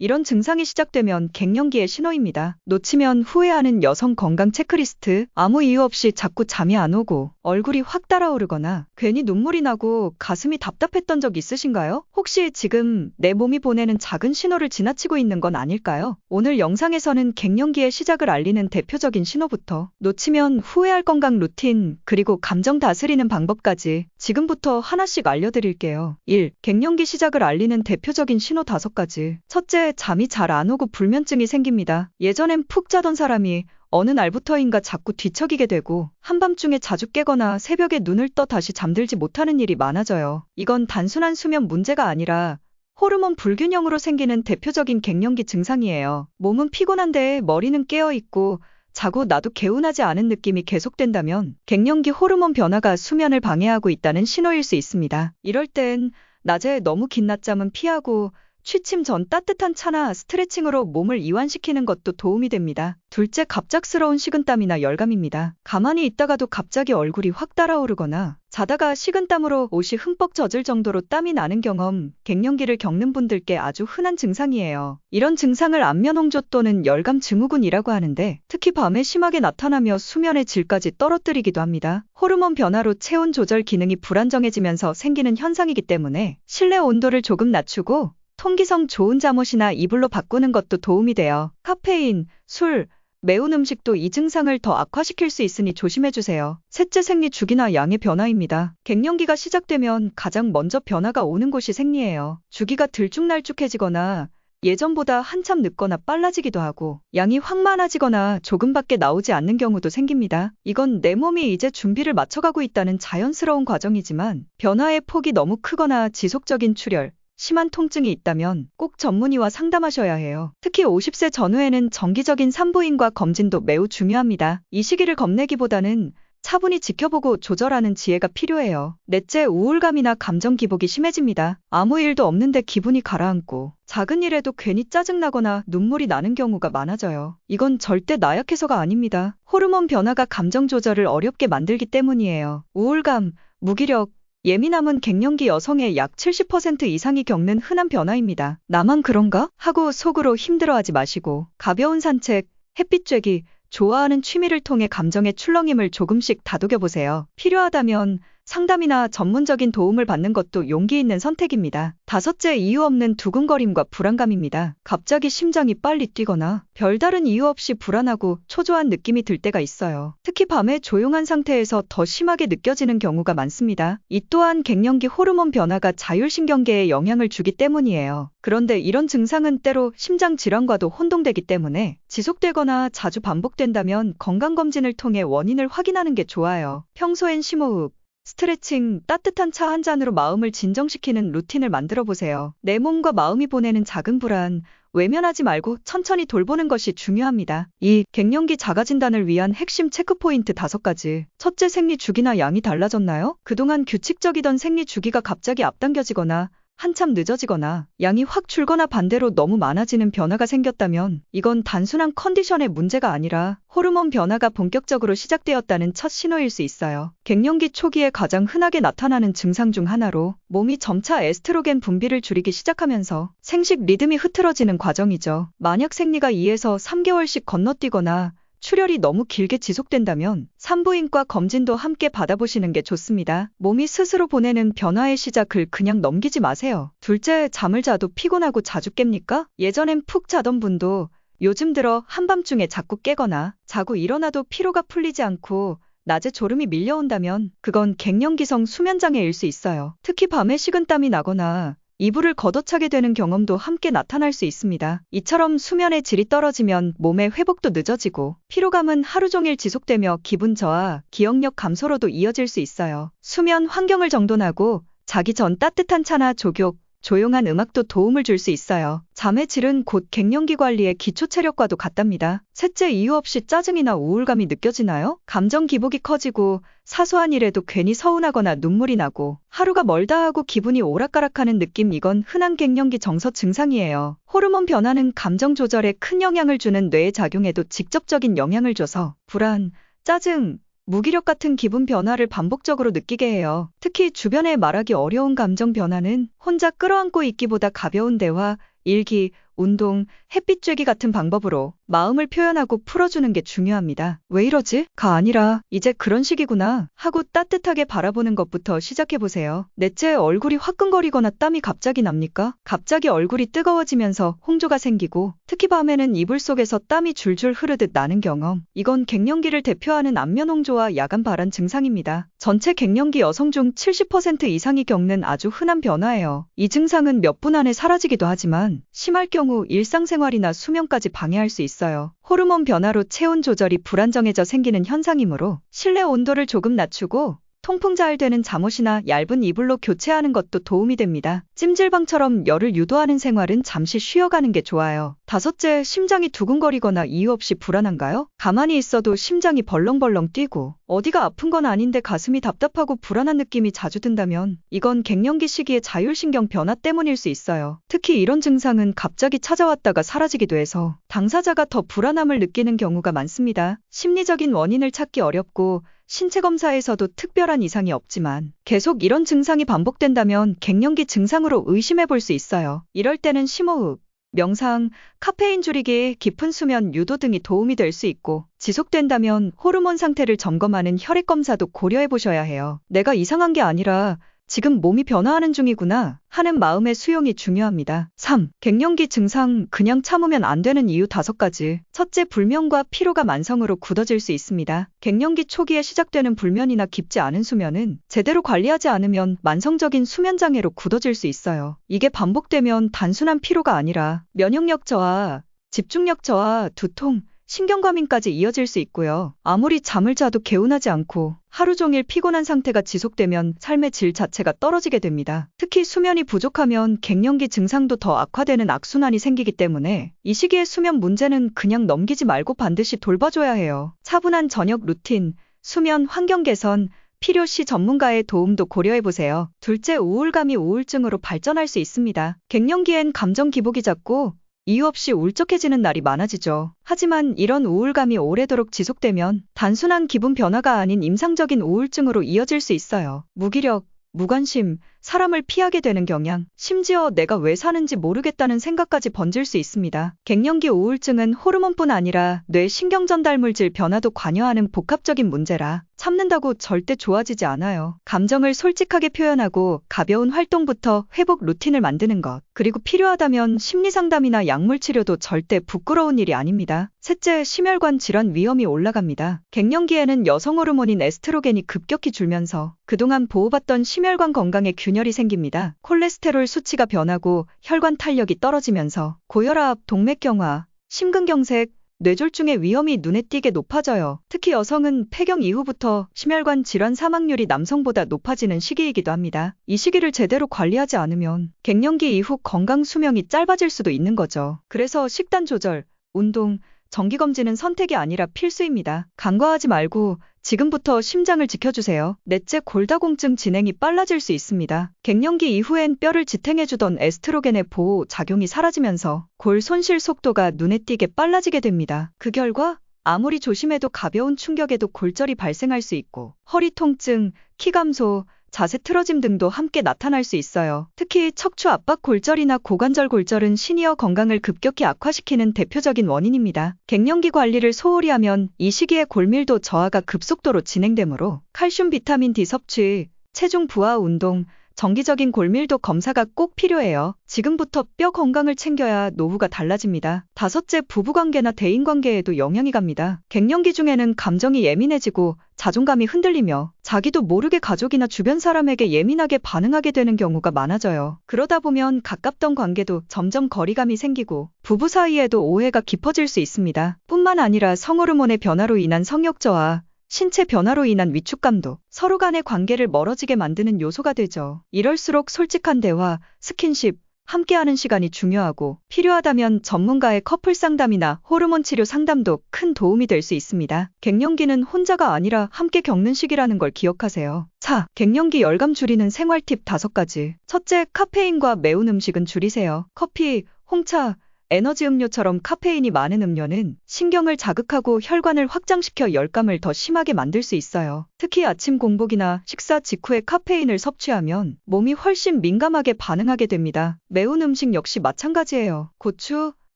이런 증상이 시작되면 갱년기의 신호입니다. 놓치면 후회하는 여성 건강 체크리스트, 아무 이유 없이 자꾸 잠이 안 오고 얼굴이 확 달아오르거나 괜히 눈물이 나고 가슴이 답답했던 적 있으신가요? 혹시 지금 내 몸이 보내는 작은 신호를 지나치고 있는 건 아닐까요? 오늘 영상에서는 갱년기의 시작을 알리는 대표적인 신호부터 놓치면 후회할 건강 루틴, 그리고 감정 다스리는 방법까지 지금부터 하나씩 알려드릴게요. 1. 갱년기 시작을 알리는 대표적인 신호 5가지. 첫째, 잠이 잘 안 오고 불면증이 생깁니다. 예전엔 푹 자던 사람이 어느 날부터인가 자꾸 뒤척이게 되고 한밤중에 자주 깨거나 새벽에 눈을 떠 다시 잠들지 못하는 일이 많아져요. 이건 단순한 수면 문제가 아니라 호르몬 불균형으로 생기는 대표적인 갱년기 증상이에요. 몸은 피곤한데 머리는 깨어 있고 자고 나도 개운하지 않은 느낌이 계속된다면 갱년기 호르몬 변화가 수면을 방해하고 있다는 신호일 수 있습니다. 이럴 땐 낮에 너무 긴 낮잠은 피하고 취침 전 따뜻한 차나 스트레칭으로 몸을 이완시키는 것도 도움이 됩니다. 둘째, 갑작스러운 식은땀이나 열감입니다. 가만히 있다가도 갑자기 얼굴이 확 달아오르거나 자다가 식은땀으로 옷이 흠뻑 젖을 정도로 땀이 나는 경험, 갱년기를 겪는 분들께 아주 흔한 증상이에요. 이런 증상을 안면홍조 또는 열감 증후군이라고 하는데 특히 밤에 심하게 나타나며 수면의 질까지 떨어뜨리기도 합니다. 호르몬 변화로 체온 조절 기능이 불안정해지면서 생기는 현상이기 때문에 실내 온도를 조금 낮추고 통기성 좋은 잠옷이나 이불로 바꾸는 것도 도움이 돼요. 카페인, 술, 매운 음식도 이 증상을 더 악화시킬 수 있으니 조심해주세요. 셋째 생리 주기나 양의 변화입니다. 갱년기가 시작되면 가장 먼저 변화가 오는 곳이 생리예요. 주기가 들쭉날쭉해지거나 예전보다 한참 늦거나 빨라지기도 하고 양이 확 많아지거나 조금밖에 나오지 않는 경우도 생깁니다. 이건 내 몸이 이제 준비를 맞춰가고 있다는 자연스러운 과정이지만 변화의 폭이 너무 크거나 지속적인 출혈, 심한 통증이 있다면 꼭 전문의와 상담하셔야 해요. 특히 50세 전후에는 정기적인 산부인과 검진도 매우 중요합니다. 이 시기를 겁내기보다는 차분히 지켜보고 조절하는 지혜가 필요해요. 넷째, 우울감이나 감정 기복이 심해집니다. 아무 일도 없는데 기분이 가라앉고 작은 일에도 괜히 짜증나거나 눈물이 나는 경우가 많아져요. 이건 절대 나약해서가 아닙니다. 호르몬 변화가 감정 조절을 어렵게 만들기 때문이에요. 우울감, 무기력, 예민함은 갱년기 여성의 약 70% 이상이 겪는 흔한 변화입니다. 나만 그런가? 하고 속으로 힘들어하지 마시고 가벼운 산책, 햇빛 쬐기, 좋아하는 취미를 통해 감정의 출렁임을 조금씩 다독여 보세요. 필요하다면 상담이나 전문적인 도움을 받는 것도 용기 있는 선택입니다. 다섯째 이유 없는 두근거림과 불안감입니다. 갑자기 심장이 빨리 뛰거나 별다른 이유 없이 불안하고 초조한 느낌이 들 때가 있어요. 특히 밤에 조용한 상태에서 더 심하게 느껴지는 경우가 많습니다. 이 또한 갱년기 호르몬 변화가 자율신경계에 영향을 주기 때문이에요. 그런데 이런 증상은 때로 심장 질환과도 혼동되기 때문에 지속되거나 자주 반복된다면 건강검진을 통해 원인을 확인하는 게 좋아요. 평소엔 심호흡, 스트레칭, 따뜻한 차 한 잔으로 마음을 진정시키는 루틴을 만들어 보세요. 내 몸과 마음이 보내는 작은 불안, 외면하지 말고 천천히 돌보는 것이 중요합니다. 2. 갱년기 자가 진단을 위한 핵심 체크포인트 5가지. 첫째 생리 주기나 양이 달라졌나요? 그동안 규칙적이던 생리 주기가 갑자기 앞당겨지거나 한참 늦어지거나 양이 확 줄거나 반대로 너무 많아지는 변화가 생겼다면 이건 단순한 컨디션의 문제가 아니라 호르몬 변화가 본격적으로 시작되었다는 첫 신호일 수 있어요. 갱년기 초기에 가장 흔하게 나타나는 증상 중 하나로 몸이 점차 에스트로겐 분비를 줄이기 시작하면서 생식 리듬이 흐트러지는 과정이죠. 만약 생리가 2에서 3개월씩 건너뛰거나 출혈이 너무 길게 지속된다면 산부인과 검진도 함께 받아보시는 게 좋습니다. 몸이 스스로 보내는 변화의 시작을 그냥 넘기지 마세요. 둘째, 잠을 자도 피곤하고 자주 깹니까? 예전엔 푹 자던 분도 요즘 들어 한밤중에 자꾸 깨거나 자고 일어나도 피로가 풀리지 않고 낮에 졸음이 밀려온다면 그건 갱년기성 수면장애일 수 있어요. 특히 밤에 식은땀이 나거나 이불을 걷어차게 되는 경험도 함께 나타날 수 있습니다. 이처럼 수면의 질이 떨어지면 몸의 회복도 늦어지고 피로감은 하루 종일 지속되며 기분 저하, 기억력 감소로도 이어질 수 있어요. 수면 환경을 정돈하고 자기 전 따뜻한 차나 조욕, 조용한 음악도 도움을 줄 수 있어요. 잠의 질은 곧 갱년기 관리의 기초 체력과도 같답니다. 셋째 이유 없이 짜증이나 우울감이 느껴지나요? 감정 기복이 커지고 사소한 일에도 괜히 서운하거나 눈물이 나고 하루가 멀다 하고 기분이 오락가락하는 느낌 이건 흔한 갱년기 정서 증상이에요. 호르몬 변화는 감정 조절에 큰 영향을 주는 뇌의 작용에도 직접적인 영향을 줘서 불안, 짜증, 무기력 같은 기분 변화를 반복적으로 느끼게 해요. 특히 주변에 말하기 어려운 감정 변화는 혼자 끌어안고 있기보다 가벼운 대화, 일기, 운동, 햇빛 쬐기 같은 방법으로 마음을 표현하고 풀어주는 게 중요합니다. 왜 이러지? 가 아니라 이제 그런 시기구나 하고 따뜻하게 바라보는 것부터 시작해보세요. 넷째 얼굴이 화끈거리거나 땀이 갑자기 납니까? 갑자기 얼굴이 뜨거워지면서 홍조가 생기고 특히 밤에는 이불 속에서 땀이 줄줄 흐르듯 나는 경험. 이건 갱년기를 대표하는 안면 홍조와 야간 발한 증상입니다. 전체 갱년기 여성 중 70% 이상이 겪는 아주 흔한 변화예요. 이 증상은 몇 분 안에 사라지기도 하지만 심할 경우 일상생활이나 수면까지 방해할 수 있어요. 호르몬 변화로 체온 조절이 불안정해져 생기는 현상이므로 실내 온도를 조금 낮추고 통풍 잘 되는 잠옷이나 얇은 이불로 교체하는 것도 도움이 됩니다. 찜질방처럼 열을 유도하는 생활은 잠시 쉬어가는 게 좋아요. 다섯째, 심장이 두근거리거나 이유 없이 불안한가요? 가만히 있어도 심장이 벌렁벌렁 뛰고 어디가 아픈 건 아닌데 가슴이 답답하고 불안한 느낌이 자주 든다면 이건 갱년기 시기의 자율신경 변화 때문일 수 있어요. 특히 이런 증상은 갑자기 찾아왔다가 사라지기도 해서 당사자가 더 불안함을 느끼는 경우가 많습니다. 심리적인 원인을 찾기 어렵고 신체 검사에서도 특별한 이상이 없지만 계속 이런 증상이 반복된다면 갱년기 증상으로 의심해 볼 수 있어요. 이럴 때는 심호흡, 명상, 카페인 줄이기, 깊은 수면 유도 등이 도움이 될 수 있고 지속된다면 호르몬 상태를 점검하는 혈액 검사도 고려해 보셔야 해요. 내가 이상한 게 아니라 지금 몸이 변화하는 중이구나 하는 마음의 수용이 중요합니다. 3. 갱년기 증상 그냥 참으면 안 되는 이유 다섯 가지. 첫째, 불면과 피로가 만성으로 굳어질 수 있습니다. 갱년기 초기에 시작되는 불면이나 깊지 않은 수면은 제대로 관리하지 않으면 만성적인 수면 장애로 굳어질 수 있어요. 이게 반복되면 단순한 피로가 아니라 면역력 저하, 집중력 저하, 두통, 신경과민까지 이어질 수 있고요. 아무리 잠을 자도 개운하지 않고 하루 종일 피곤한 상태가 지속되면 삶의 질 자체가 떨어지게 됩니다. 특히 수면이 부족하면 갱년기 증상도 더 악화되는 악순환이 생기기 때문에 이 시기에 수면 문제는 그냥 넘기지 말고 반드시 돌봐줘야 해요. 차분한 저녁 루틴, 수면 환경 개선, 필요시 전문가의 도움도 고려해보세요. 둘째, 우울감이 우울증으로 발전할 수 있습니다. 갱년기엔 감정 기복이 잦고 이유 없이 울적해지는 날이 많아지죠. 하지만 이런 우울감이 오래도록 지속되면 단순한 기분 변화가 아닌 임상적인 우울증으로 이어질 수 있어요. 무기력, 무관심, 사람을 피하게 되는 경향, 심지어 내가 왜 사는지 모르겠다는 생각까지 번질 수 있습니다. 갱년기 우울증은 호르몬뿐 아니라 뇌 신경전달물질 변화도 관여하는 복합적인 문제라 참는다고 절대 좋아지지 않아요. 감정을 솔직하게 표현하고 가벼운 활동부터 회복 루틴을 만드는 것, 그리고 필요하다면 심리상담이나 약물 치료도 절대 부끄러운 일이 아닙니다. 셋째, 심혈관 질환 위험이 올라갑니다. 갱년기에는 여성 호르몬인 에스트로겐이 급격히 줄면서 그동안 보호받던 심혈관 건강에 균 열이 생깁니다. 콜레스테롤 수치가 변하고 혈관 탄력이 떨어지면서 고혈압, 동맥경화, 심근경색, 뇌졸중의 위험이 눈에 띄게 높아져요. 특히 여성은 폐경 이후부터 심혈관 질환 사망률이 남성보다 높아지는 시기이기도 합니다. 이 시기를 제대로 관리하지 않으면 갱년기 이후 건강 수명이 짧아질 수도 있는 거죠. 그래서 식단 조절, 운동, 정기검진은 선택이 아니라 필수입니다. 간과하지 말고 지금부터 심장을 지켜주세요. 넷째 골다공증 진행이 빨라질 수 있습니다. 갱년기 이후엔 뼈를 지탱해주던 에스트로겐의 보호 작용이 사라지면서 골 손실 속도가 눈에 띄게 빨라지게 됩니다. 그 결과 아무리 조심해도 가벼운 충격에도 골절이 발생할 수 있고 허리 통증, 키 감소, 자세 틀어짐 등도 함께 나타날 수 있어요. 특히 척추 압박 골절이나 고관절 골절은 시니어 건강을 급격히 악화시키는 대표적인 원인입니다. 갱년기 관리를 소홀히 하면 이 시기에 골밀도 저하가 급속도로 진행되므로 칼슘 비타민 D 섭취, 체중 부하 운동, 정기적인 골밀도 검사가 꼭 필요해요. 지금부터 뼈 건강을 챙겨야 노후가 달라집니다. 다섯째, 부부관계나 대인관계에도 영향이 갑니다. 갱년기 중에는 감정이 예민해지고 자존감이 흔들리며 자기도 모르게 가족이나 주변 사람에게 예민하게 반응하게 되는 경우가 많아져요. 그러다 보면 가깝던 관계도 점점 거리감이 생기고 부부 사이에도 오해가 깊어질 수 있습니다. 뿐만 아니라 성호르몬의 변화로 인한 성욕 저하, 신체 변화로 인한 위축감도 서로 간의 관계를 멀어지게 만드는 요소가 되죠. 이럴수록 솔직한 대화, 스킨십, 함께하는 시간이 중요하고 필요하다면 전문가의 커플 상담이나 호르몬 치료 상담도 큰 도움이 될 수 있습니다. 갱년기는 혼자가 아니라 함께 겪는 시기라는 걸 기억하세요. 4. 갱년기 열감 줄이는 생활 팁 5가지. 첫째, 카페인과 매운 음식은 줄이세요. 커피, 홍차, 에너지 음료처럼 카페인이 많은 음료는 신경을 자극하고 혈관을 확장시켜 열감을 더 심하게 만들 수 있어요. 특히 아침 공복이나 식사 직후에 카페인을 섭취하면 몸이 훨씬 민감하게 반응하게 됩니다. 매운 음식 역시 마찬가지예요. 고추,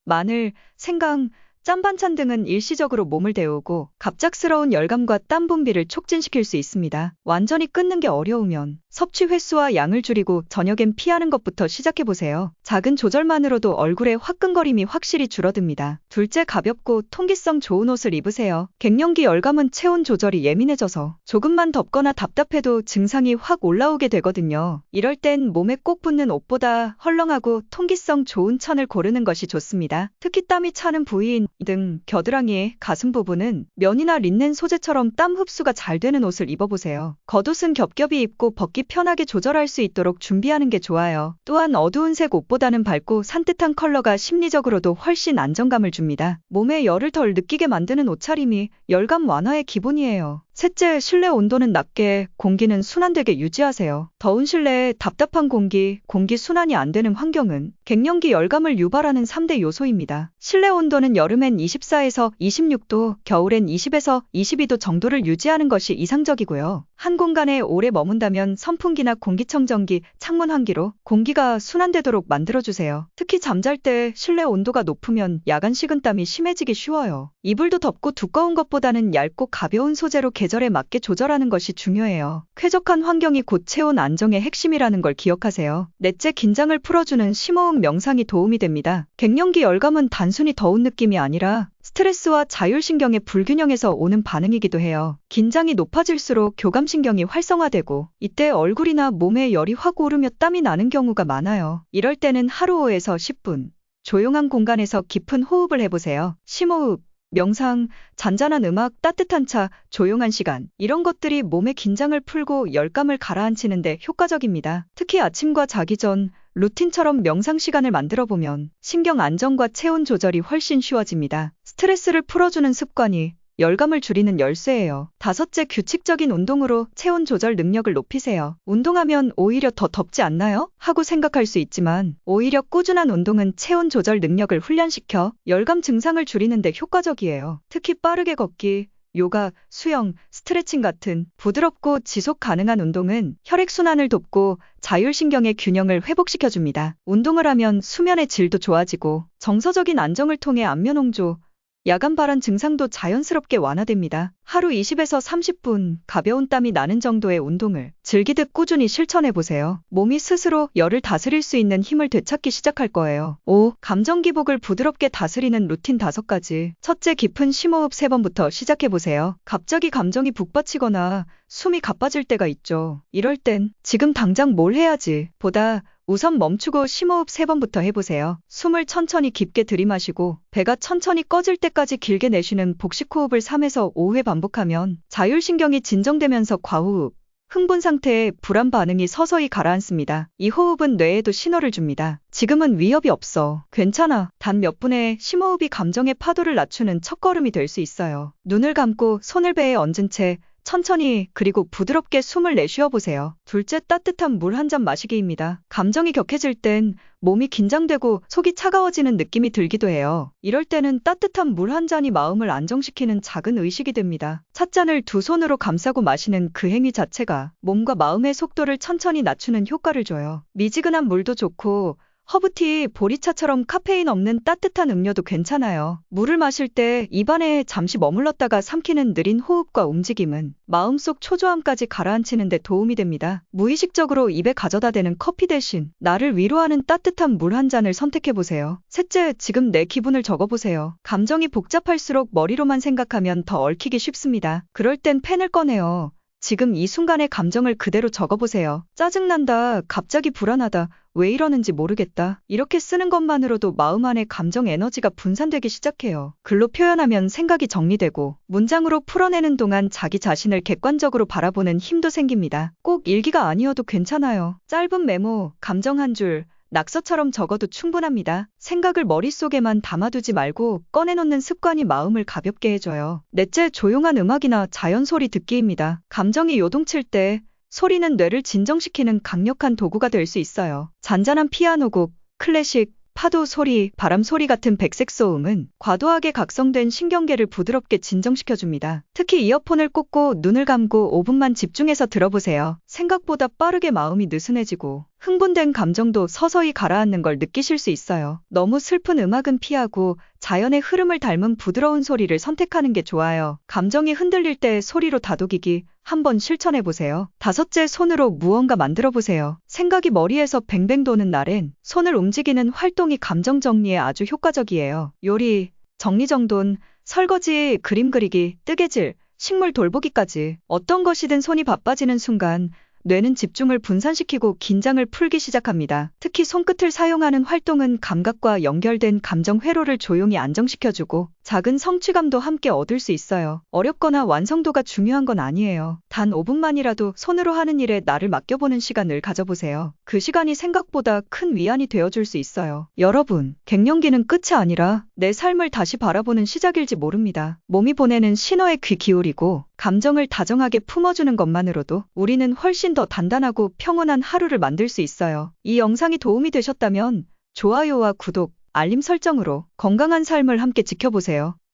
마늘, 생강, 짠반찬 등은 일시적으로 몸을 데우고 갑작스러운 열감과 땀 분비를 촉진시킬 수 있습니다. 완전히 끊는 게 어려우면 섭취 횟수와 양을 줄이고 저녁엔 피하는 것부터 시작해 보세요. 작은 조절만으로도 얼굴의 화끈거림이 확실히 줄어듭니다. 둘째 가볍고 통기성 좋은 옷을 입으세요. 갱년기 열감은 체온 조절이 예민해져서 조금만 덥거나 답답해도 증상이 확 올라오게 되거든요. 이럴 땐 몸에 꼭 붙는 옷보다 헐렁하고 통기성 좋은 천을 고르는 것이 좋습니다. 특히 땀이 차는 부위인 등 겨드랑이, 가슴 부분은 면이나 린넨 소재처럼 땀 흡수가 잘 되는 옷을 입어보세요. 겉옷은 겹겹이 입고 벗기 편하게 조절할 수 있도록 준비하는 게 좋아요. 또한 어두운 색 옷보다는 밝고 산뜻한 컬러가 심리적으로도 훨씬 안정감을 줍니다. 몸에 열을 덜 느끼게 만드는 옷차림이 열감 완화의 기본이에요. 셋째, 실내 온도는 낮게, 공기는 순환되게 유지하세요. 더운 실내에 답답한 공기, 공기 순환이 안 되는 환경은 갱년기 열감을 유발하는 3대 요소입니다. 실내 온도는 여름엔 24에서 26도, 겨울엔 20에서 22도 정도를 유지하는 것이 이상적이고요. 한 공간에 오래 머문다면 선풍기나 공기청정기, 창문 환기로 공기가 순환되도록 만들어주세요. 특히 잠잘 때 실내 온도가 높으면 야간 식은땀이 심해지기 쉬워요. 이불도 덥고 두꺼운 것보다는 얇고 가벼운 소재로 계절에 맞게 조절하는 것이 중요해요. 쾌적한 환경이 곧 체온 안정의 핵심이라는 걸 기억하세요. 넷째 긴장을 풀어주는 심호흡 명상이 도움이 됩니다. 갱년기 열감은 단순히 더운 느낌이 아니라 스트레스와 자율신경의 불균형에서 오는 반응이기도 해요. 긴장이 높아질수록 교감신경이 활성화되고 이때 얼굴이나 몸에 열이 확 오르며 땀이 나는 경우가 많아요. 이럴 때는 하루 5에서 10분 조용한 공간에서 깊은 호흡을 해보세요. 심호흡, 명상, 잔잔한 음악, 따뜻한 차, 조용한 시간. 이런 것들이 몸의 긴장을 풀고 열감을 가라앉히는데 효과적입니다. 특히 아침과 자기 전, 루틴처럼 명상 시간을 만들어 보면 신경 안정과 체온 조절이 훨씬 쉬워집니다. 스트레스를 풀어주는 습관이 열감을 줄이는 열쇠예요. 다섯째 규칙적인 운동으로 체온 조절 능력을 높이세요. 운동하면 오히려 더 덥지 않나요? 하고 생각할 수 있지만 오히려 꾸준한 운동은 체온 조절 능력을 훈련시켜 열감 증상을 줄이는 데 효과적이에요. 특히 빠르게 걷기, 요가, 수영, 스트레칭 같은 부드럽고 지속 가능한 운동은 혈액순환을 돕고 자율신경의 균형을 회복시켜줍니다. 운동을 하면 수면의 질도 좋아지고 정서적인 안정을 통해 안면홍조, 야간 발한 증상도 자연스럽게 완화됩니다. 하루 20에서 30분 가벼운 땀이 나는 정도의 운동을 즐기듯 꾸준히 실천해 보세요. 몸이 스스로 열을 다스릴 수 있는 힘을 되찾기 시작할 거예요. 5. 감정 기복을 부드럽게 다스리는 루틴 5가지. 첫째 깊은 심호흡 3번부터 시작해 보세요. 갑자기 감정이 북받치거나 숨이 가빠질 때가 있죠. 이럴 땐 지금 당장 뭘 해야지 보다 우선 멈추고 심호흡 3번부터 해보세요. 숨을 천천히 깊게 들이마시고 배가 천천히 꺼질 때까지 길게 내쉬는 복식 호흡을 3에서 5회 반복하면 자율신경이 진정되면서 과호흡, 흥분 상태에 불안 반응이 서서히 가라앉습니다. 이 호흡은 뇌에도 신호를 줍니다. 지금은 위협이 없어. 괜찮아. 단 몇 분의 심호흡이 감정의 파도를 낮추는 첫걸음이 될 수 있어요. 눈을 감고 손을 배에 얹은 채 천천히 그리고 부드럽게 숨을 내쉬어 보세요. 둘째 따뜻한 물 한 잔 마시기입니다. 감정이 격해질 땐 몸이 긴장되고 속이 차가워지는 느낌이 들기도 해요. 이럴 때는 따뜻한 물 한 잔이 마음을 안정시키는 작은 의식이 됩니다. 찻잔을 두 손으로 감싸고 마시는 그 행위 자체가 몸과 마음의 속도를 천천히 낮추는 효과를 줘요. 미지근한 물도 좋고 허브티, 보리차처럼 카페인 없는 따뜻한 음료도 괜찮아요. 물을 마실 때 입안에 잠시 머물렀다가 삼키는 느린 호흡과 움직임은 마음속 초조함까지 가라앉히는 데 도움이 됩니다. 무의식적으로 입에 가져다 대는 커피 대신 나를 위로하는 따뜻한 물 한 잔을 선택해 보세요. 셋째, 지금 내 기분을 적어 보세요. 감정이 복잡할수록 머리로만 생각하면 더 얽히기 쉽습니다. 그럴 땐 펜을 꺼내요. 지금 이 순간의 감정을 그대로 적어보세요. 짜증난다, 갑자기 불안하다, 왜 이러는지 모르겠다. 이렇게 쓰는 것만으로도 마음 안에 감정 에너지가 분산되기 시작해요. 글로 표현하면 생각이 정리되고 문장으로 풀어내는 동안 자기 자신을 객관적으로 바라보는 힘도 생깁니다. 꼭 일기가 아니어도 괜찮아요. 짧은 메모, 감정 한 줄, 낙서처럼 적어도 충분합니다. 생각을 머릿속에만 담아두지 말고 꺼내놓는 습관이 마음을 가볍게 해줘요. 넷째, 조용한 음악이나 자연 소리 듣기입니다. 감정이 요동칠 때 소리는 뇌를 진정시키는 강력한 도구가 될 수 있어요. 잔잔한 피아노곡, 클래식, 파도 소리, 바람 소리 같은 백색 소음은 과도하게 각성된 신경계를 부드럽게 진정시켜줍니다. 특히 이어폰을 꽂고 눈을 감고 5분만 집중해서 들어보세요. 생각보다 빠르게 마음이 느슨해지고 흥분된 감정도 서서히 가라앉는 걸 느끼실 수 있어요. 너무 슬픈 음악은 피하고 자연의 흐름을 닮은 부드러운 소리를 선택하는 게 좋아요. 감정이 흔들릴 때 소리로 다독이기 한번 실천해 보세요. 다섯째, 손으로 무언가 만들어 보세요. 생각이 머리에서 뱅뱅 도는 날엔 손을 움직이는 활동이 감정 정리에 아주 효과적이에요. 요리, 정리정돈, 설거지, 그림 그리기, 뜨개질, 식물 돌보기까지 어떤 것이든 손이 바빠지는 순간 뇌는 집중을 분산시키고 긴장을 풀기 시작합니다. 특히 손끝을 사용하는 활동은 감각과 연결된 감정 회로를 조용히 안정시켜주고 작은 성취감도 함께 얻을 수 있어요. 어렵거나 완성도가 중요한 건 아니에요. 단 5분만이라도 손으로 하는 일에 나를 맡겨보는 시간을 가져보세요. 그 시간이 생각보다 큰 위안이 되어줄 수 있어요. 여러분, 갱년기는 끝이 아니라 내 삶을 다시 바라보는 시작일지 모릅니다. 몸이 보내는 신호에 귀 기울이고 감정을 다정하게 품어주는 것만으로도 우리는 훨씬 더 단단하고 평온한 하루를 만들 수 있어요. 이 영상이 도움이 되셨다면 좋아요와 구독, 알림 설정으로 건강한 삶을 함께 지켜보세요.